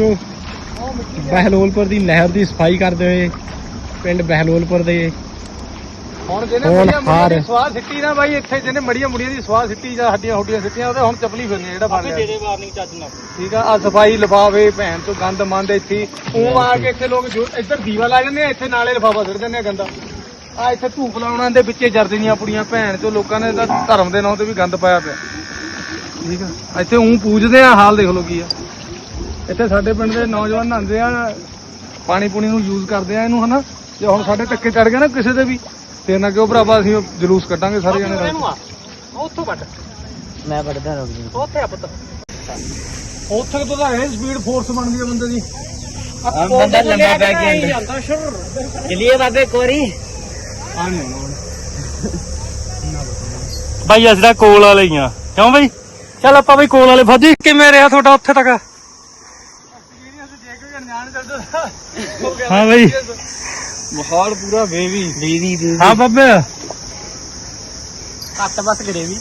ਨੂੰ ਬਹਿਲੋਲਪੁਰ ਦੀ ਨਹਿਰ ਦੀ ਸਫ਼ਾਈ ਕਰਦੇ ਹੋਏ ਪਿੰਡ ਬਹਿਲੋਲਪੁਰ ਦੇ। ਹੁਣ ਜਿਹਨੇ ਹੁਣ ਮੜੀਆਂ ਮੁੜੀਆਂ ਹਾਰ। ਦੀ ਸਵਾਹ ਸਿੱਟੀ ਨਾ ਬਾਈ ਇੱਥੇ ਜਿਹਨੇ ਮੜੀਆਂ ਮੁੜੀਆਂ ਦੀ ਸਵਾਹ ਸਿੱਟੀ ਜਾਂ ਹੱਡੀਆਂ ਹੁੱਡੀਆਂ ਸਿੱਟੀਆਂ ਉਹਦੇ ਹੁਣ ਚਪਲੀ ਫਿਰਨੀ ਜਿਹੜਾ ਫੜ ਲਿਆ। ਵਾਰਨਿੰਗ ਚੱਜ ਨਾਲ। ਠੀਕ ਆ ਆ ਸਫ਼ਾਈ ਲਿਫਾਫੇ ਭੈਣ ਤੋਂ ਗੰਦ ਮੰਦ ਇੱਥੇ। ਉਹ ਆ ਕੇ ਇੱਥੇ ਲੋਕ ਜੋ ਇੱਧਰ ਦੀਵਾ ਲਾ ਜਾਂਦੇ ਆ ਇੱਥੇ ਨਾਲੇ ਲਿਫਾਫਾ ਸਿੱਟ ਦਿੰਦੇ ਆ ਗੰਦਾ। ਆ ਇੱਥੇ ਧੂਪ ਲਾਉਣਾ ਦੇ ਵਿੱਚੇ ਜਰਦੀਆਂ ਪੁੜੀਆਂ ਭੈਣ ਤੋਂ ਲੋਕਾਂ ਨੇ ਤਾਂ ਧਰਮ ਦੇ ਨਾਂ ਤੇ ਵੀ ਗੰਦ ਪਾਇਆ ਪਿਆ। ਠੀਕ ਆ ਇੱਥੇ ਉਹ ਪੂਜਦੇ ਆ ਹਾਲ ਦੇਖ ਲਓ ਕੀ ਆ। ਇੱਥੇ ਸਾਡੇ ਪਿੰਡ ਦੇ ਨੌਜਵਾਨ ਨਹਾਉਂਦੇ ਆ ਪਾਣੀ ਪੂਣੀ ਨੂੰ ਯੂਜ਼ ਕਰਦੇ ਆ ਇਹਨੂੰ ਹਨਾ। ਜੇ ਹੁਣ ਸਾਡੇ ਟੱਕੇ ਚੜ ਗਏ ਨਾ ਕਿਸੇ ਦੇ ਵੀ ਫੇਰ ਨਾ ਕਿਉਂ ਭਰਾਵਾ ਅਸੀਂ ਜਲੂਸ ਕੱਢਾਂਗੇ ਸਾਰੇ ਜਣੇ ਰਲ ਕੇ। ਉੱਥੋਂ ਵੱਟ ਮੈਂ ਵੱਢਦਾ ਰੁਕ ਜੀ। ਉੱਥੇ ਆ ਪੁੱਤ। ਉੱਥੇ ਤੋਂ ਤਾਂ ਇਹ ਸਪੀਡ ਫੋਰਸ ਬਣਦੀ ਹੈ ਬੰਦੇ ਦੀ। ਆ ਬੰਦਾ ਲੰਮਾ ਪੈ ਗਿਆ ਅੰਦਰ। ਜਾਂਦਾ ਸ਼ੁਰ। ਚਲਿਏ ਬਾਬੇ ਕੋਰੀ। ਆ ਆਉਣਾ। ਬਾਈ ਅਸੀਂ ਤਾਂ ਕੋਲ ਵਾਲੇ ਹੀ ਆ। ਕਿਉਂ ਬਾਈ? ਚੱਲ ਆਪਾਂ ਬਈ ਕੋਲ ਵਾਲੇ। ਫੌਜੀ ਕਿਵੇਂ ਰਿਹਾ ਤੁਹਾਡਾ ਉੱਥੇ ਤੱਕ? ਹਾਂ ਬਾਈ। ਮਾਹੌਲ ਪੂਰਾ ਵੇਵੀ। ਦੀਦੀ ਦੀ ਹਾਂ ਬੱਬੇ। ਕੱਟ ਬਸ ਗਰੇਵੀ।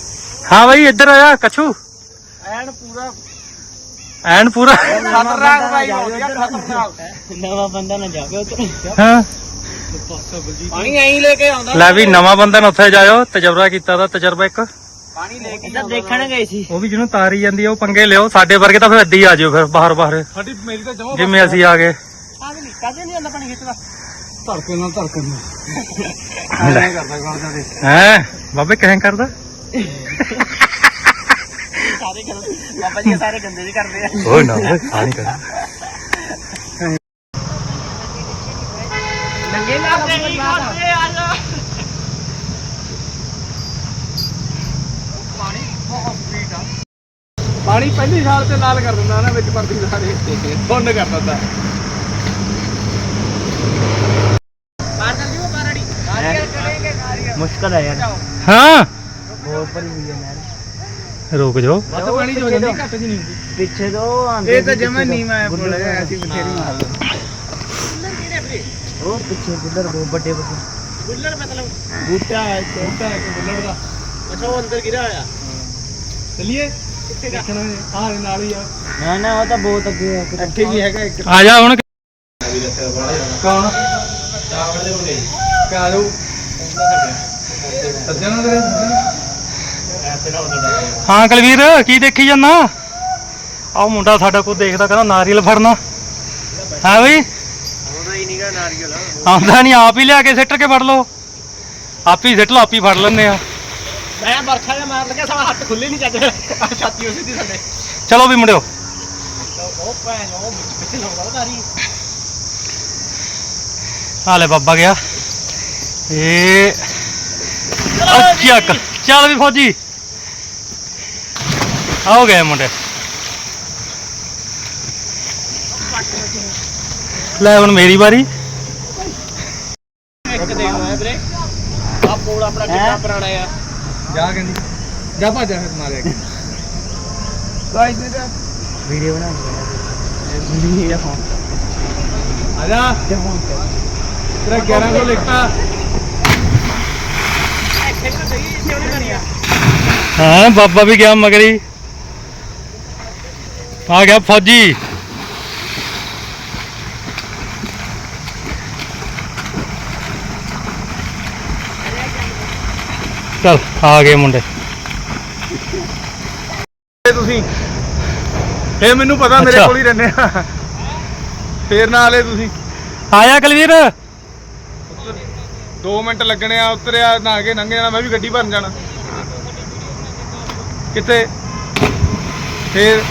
ਹਾਂ ਬਾਈ ਇੱਧਰ ਆਇਆ ਕਛੂ। ਐਨ ਪੂਰਾ। ਐਨ ਪੂਰਾ। ਖਤਰਨਾਕ ਬਾਈ ਹੋ ਗਿਆ ਖਤਰਨਾਕ। ਨਵਾਂ ਬੰਦਾ ਨਾ ਜਾਵੇ ਉੱਥੇ। ਹਾਂ। ਪਾਣੀ ਐਂ ਲੈ ਕੇ ਆਉਂਦਾ। ਲੈ ਵੀ ਨਵਾਂ ਬੰਦਾ ਨਾ ਉੱਥੇ ਜਾਇਓ ਤਜਰਬਾ ਕੀਤਾ ਦਾ ਤਜਰਬਾ ਇੱਕ। ਪਾਣੀ ਲੈ ਕੇ ਦੇਖਣ ਗਏ ਸੀ। ਉਹ ਵੀ ਜਿਹਨੂੰ ਤਾਰੀ ਜਾਂਦੀ ਆ ਉਹ ਪੰਗੇ ਲਿਓ। ਸਾਡੇ ਵਰਗੇ ਤਾਂ ਫਿਰ ਏਦਾਂ ਹੀ ਆ ਜਿਓ ਫਿਰ ਬਾਹਰ ਬਾਹਰ। ਸਾਡੀ ਮੇਰੀ ਤਾਂ ਜਮਾ ਜਿਵੇਂ ਅਸੀਂ ਆ ਗਏ। ਕਾਹਦੇ ਨਹੀਂ ਕਾਹਦੇ ਨਹੀਂ ਆਉਂਦਾ ਪਾਣੀ ਖਿੱਚਦਾ ਧੜਕੇ ਨਾਲ ਧੜਕਣ ਨਾਲ। ਐਂ ਕਰਦਾ ਕਰਦਾ ਦੇ ਹੈ? ਬਾਬੇ ਕਹਿ ਕਰਦਾ? ਸਾਰੇ ਕਰ ਬਾਬਾ ਜੀ ਸਾਰੇ ਗੰਦੇ ਜੀ ਕਰਦੇ ਆ। ਓਏ ਨਾ ਓਏ ਆ ਨਹੀਂ ਕਰਦਾ। ਨੰਗੇ ਨਾ ਕਰਦੇ ਆ ਜਾ ਪਾਣੀ ਪਹਿਲੀ ਸਾਲ ਤੇ ਲਾਲ ਕਰ ਦਿੰਦਾ ਨਾ ਵਿੱਚ ਪਰਦੀ ਸਾਰੇ ਬੰਦ ਕਰ ਦਿੰਦਾ। ਮੁਸ਼ਕਲ ਹੈ ਯਾਰ। ਹਾਂ? ਹੋਰ ਭਰੀ ਹੋਈ ਹੈ ਨਹਿਰ ਰੁਕ ਜਾਓ। ਵੱਧ ਪਾਣੀ ਚ ਹੋ ਜਾਂਦੀ ਘੱਟ ਚ ਨਹੀਂ ਪਿੱਛੇ ਤੋਂ ਆਂਦੇ ਇਹ ਤਾਂ ਜਮਾ ਨੀਵਾਂ ਹੈ ਪੁੱਲ ਅਸੀਂ ਬਥੇਰੀ ਮਾਰ ਉਹ ਪਿੱਛੇ ਜਿੱਧਰ ਉਹ ਵੱਡੇ ਵੱਡੇ। ਬੁੱਲਰ ਮਤਲਬ? ਬੂਟਾ ਹੈ ਛੋਟਾ ਹੈ ਇੱਕ ਬੁੱਲਰ ਦਾ। ਅੱਛਾ ਉਹ ਅੰਦਰ ਗਿਰਿਆ ਹੋਇਆ। ਚੱਲੀਏ। ਦੇਖਣਾ ਆਹ ਨਾਲ ਹੀ ਆ। ਨਾ ਨਾ ਉਹ ਤਾਂ ਬਹੁਤ ਅੱਗੇ ਹੈ ਇੱਥੇ ਵੀ ਹੈਗਾ ਇੱਕ। ਆ ਜਾ ਹੁਣ। ਕੌਣ? ਕਾ ਲੋ ਸੱਜਣਾ। ਦੇ ਹਾਂ ਕਲਵੀਰ ਕੀ ਦੇਖੀ ਜਾਂਦਾ? ਆਹ ਮੁੰਡਾ ਸਾਡਾ ਕੋਈ ਦੇਖਦਾ ਕਹਿੰਦਾ ਨਾਰੀਅਲ ਫੜਨਾ। ਹੈ ਬਈ? ਉਹਦਾ ਹੀ ਨਹੀਂਗਾ ਨਾਰੀਅਲ। ਆਉਂਦਾ ਨਹੀਂ ਆਪ ਹੀ ਲਿਆ ਕੇ ਸਿੱਟ ਕੇ ਫੜ ਲਓ। ਆਪ ਹੀ ਸਿੱਟ ਲਓ ਆਪ ਹੀ ਫੜ ਲੈਂਦੇ ਆ। ਮੈਂ ਬਰਖਾ ਜਿਹਾ ਮਾਰ ਲੱਗਿਆ ਸਾਲਾ ਹੱਥ ਖੁੱਲੇ ਨਹੀਂ ਚੱਜ ਆ ਛਾਤੀ ਉਸੇ ਦੀ ਥੱਲੇ। ਚਲੋ ਵੀ ਮੁੰਡਿਓ। ਉਹ ਭੈਣ ਉਹ ਵਿੱਚ ਲਾਉਂਦਾ ਨਾਰੀ ਹਾਲੇ ਬਾਬਾ ਗਿਆ। ਏ ਚੱਕ ਚੱਲ ਵੀ ਫੌਜੀ। ਆਓ ਗਏ ਮੁੰਡੇ। ਲੈ ਹੁਣ ਮੇਰੀ ਵਾਰੀ। ਇੱਕ ਦੇਖ ਲਓ ਵੀਰੇ। ਆ ਪੋਲ ਆਪਣਾ ਕਿੰਨਾ ਪੁਰਾਣਾ ਆ। ਜਾ ਕਹਿੰਦੀ ਜਾ ਭੱਜ ਫਿਰ ਮਾਰਿਆ ਕੇ ਗਾਇਸ ਨੇ ਤਾਂ ਵੀਡੀਓ ਬਣਾ ਵੀਡੀਓ ਫੋਨ ਆ ਜਾ ਤੇਰਾ 1100 ਲਿਖਤਾ ਹਾਂ ਬਾਬਾ ਵੀ ਗਿਆ ਮਗਰੀ ਆ ਗਿਆ ਫੌਜੀ ਚਲ ਆ ਗਏ ਮੁੰਡੇ। ਇਹ ਤੁਸੀਂ। ਇਹ ਮੈਨੂੰ ਪਤਾ ਮੇਰੇ ਅੱਛਾ। ਕੋਲ ਹੀ ਰਹਿੰਦੇ ਆ। ਫੇਰ ਨਾ ਆਲੇ ਤੁਸੀਂ। ਆਇਆ ਕਲਵੀਰ? 2 ਮਿੰਟ ਲੱਗਣੇ ਆ ਉਤਰਿਆ ਨਹਾ ਕੇ ਲੰਘ ਜਾਣਾ ਮੈਂ ਵੀ ਗੱਡੀ ਭਰਨ ਜਾਣਾ। ਕਿੱਥੇ? ਫੇਰ।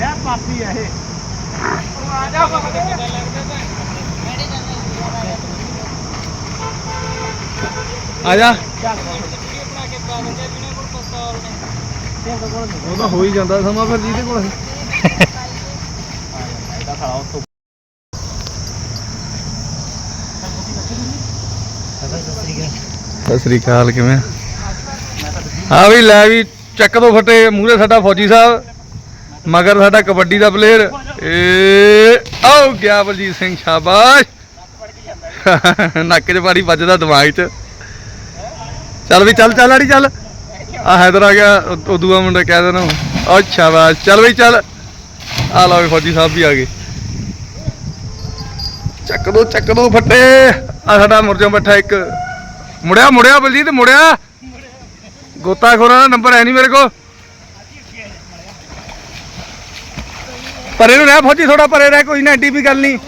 ਇਹ ਪਾਪੀ ਆ ਇਹ। ਆ ਜਾ ਆ ਜਾ। ਉਹ ਤਾਂ ਹੋ ਹੀ ਜਾਂਦਾ ਸਮਾਂ ਫਿਰ ਜਿਹਦੇ ਕੋਲ। ਸਤਿ ਸ੍ਰੀ ਅਕਾਲ ਕਿਵੇਂ? ਆ ਵੀ ਲੈ ਵੀ ਚੱਕ ਦੋ ਫਟੇ ਮੂਹਰੇ ਸਾਡਾ ਫੌਜੀ ਸਾਹਿਬ ਮਗਰ ਸਾਡਾ ਕਬੱਡੀ ਦਾ ਪਲੇਅਰ ਏ ਆਓ ਗਿਆ ਬਲਜੀਤ ਸਿੰਘ ਸ਼ਾਬਾਸ਼। ਨੱਕ 'ਚ ਪਾਣੀ ਵੱਜਦਾ ਦਿਮਾਗ 'ਚ। ਚੱਲ ਵੀ ਚੱਲ ਚੱਲ ਆੜੀ ਚੱਲ। ਆ ਹੈਦਰ ਆ ਗਿਆ ਉਹ ਦੂਆ ਮੁੰਡਾ ਕਹਿ ਦੇਣਾ। ਅੱਛਾ ਸ਼ਾਬਾਸ਼ ਚੱਲ ਬਈ ਚੱਲ। ਆ ਲਓ ਫੌਜੀ ਸਾਹਿਬ ਵੀ ਆ ਗਏ। ਚੱਕ ਦੋ ਚੱਕ ਦੋ ਫੱਟੇ। ਆ ਸਾਡਾ ਮੁਰਜੋਂ ਬੈਠਾ ਇੱਕ। ਮੁੜਿਆ ਮੁੜਿਆ ਬਲਜੀਤ, ਮੁੜਿਆ। ਗੋਤਾਖੋਰਾਂ ਦਾ ਨੰਬਰ ਹੈ ਨਹੀਂ ਮੇਰੇ ਕੋਲ। ਪਰੇ ਨੂੰ ਰਹਿ ਫੌਜੀ ਥੋੜਾ ਪਰੇ ਰਹਿ, ਕੋਈ ਨਾ ਐਡੀ ਵੀ ਗੱਲ ਨਹੀਂ।